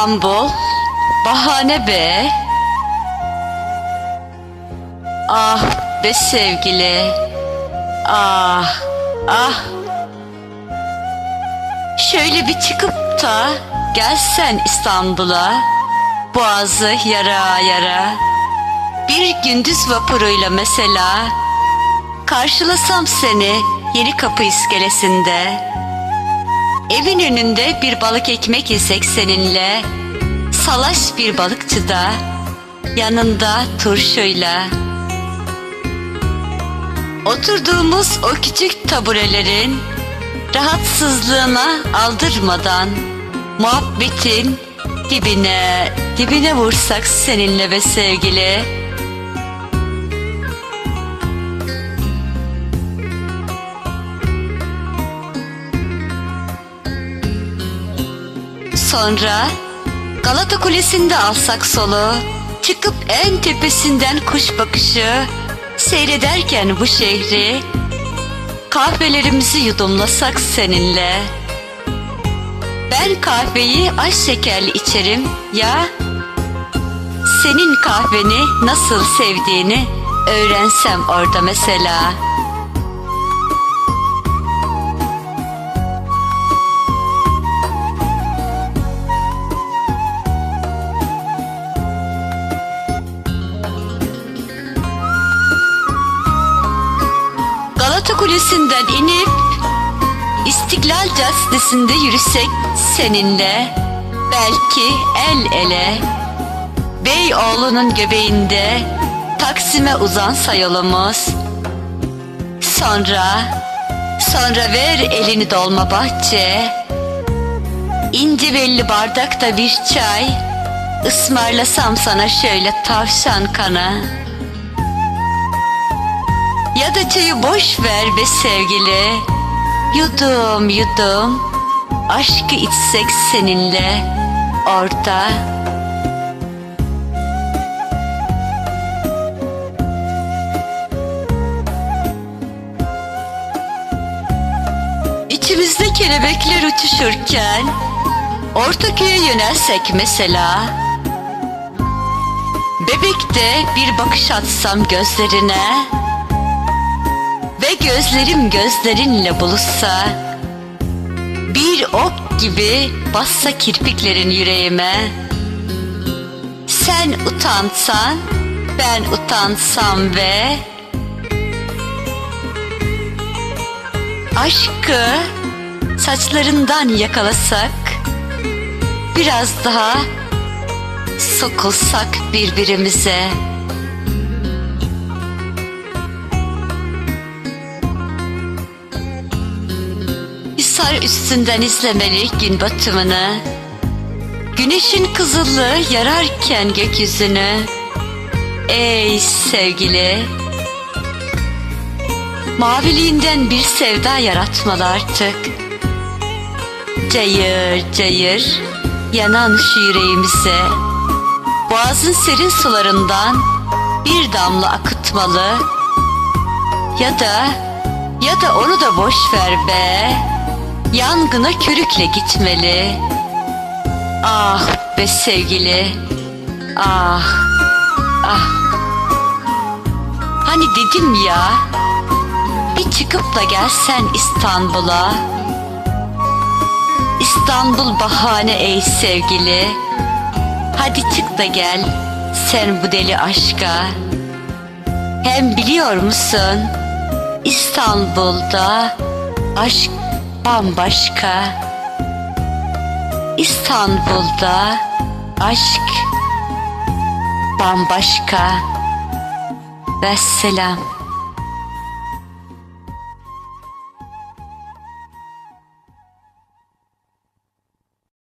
İstanbul bahane be. Ah be sevgili. Ah ah. Şöyle bir çıkıp da gelsen İstanbul'a. Boğazı yara yara. Bir gündüz vapuruyla mesela. Karşılasam seni yeni kapı iskelesinde. Evin önünde bir balık ekmek yesek seninle. Salaş bir balıkçıda. Yanında turşuyla. Oturduğumuz o küçük taburelerin rahatsızlığına aldırmadan muhabbetin dibine dibine vursak seninle ve sevgili. Sonra Galata Kulesi'nde alsak solu, çıkıp en tepesinden kuş bakışı, seyrederken bu şehri, kahvelerimizi yudumlasak seninle. Ben kahveyi aş şekerli içerim ya, senin kahveni nasıl sevdiğini öğrensem orada mesela.'' Galata Kulesi'nden inip İstiklal Caddesi'nde yürüsek seninle belki el ele. Beyoğlu'nun göbeğinde Taksim'e uzansa yolumuz Sonra sonra ver elini dolma bahçe. İnce belli bardakta bir çay. Ismarlasam sana şöyle tavşan kanı ya da çayı boş ver be sevgili. Yudum yudum. Aşkı içsek seninle Orada İçimizde kelebekler uçuşurken Ortaköy'e yönelsek mesela. Bebekte bir bakış atsam gözlerine ve gözlerim gözlerinle buluşsa Bir ok gibi bassa kirpiklerin yüreğime. Sen utansan ben utansam ve Aşkı saçlarından yakalasak Biraz daha sokulsak birbirimize Hisar üstünden izlemeli gün batımını Güneşin kızıllığı yararken gökyüzünü. Ey sevgili Maviliğinden bir sevda yaratmalı artık. Cayır cayır yanan şu yüreğimize Boğazın serin sularından bir damla akıtmalı. Ya da ya da onu da boş ver be Yangına körükle gitmeli. Ah be sevgili. Ah Ah. Hani dedim ya Bir çıkıp da gelsen İstanbul'a. İstanbul bahane ey sevgili. Hadi çık da gel sen bu deli aşka. Hem biliyor musun İstanbul'da aşk bambaşka. İstanbul'da aşk bambaşka. Vesselam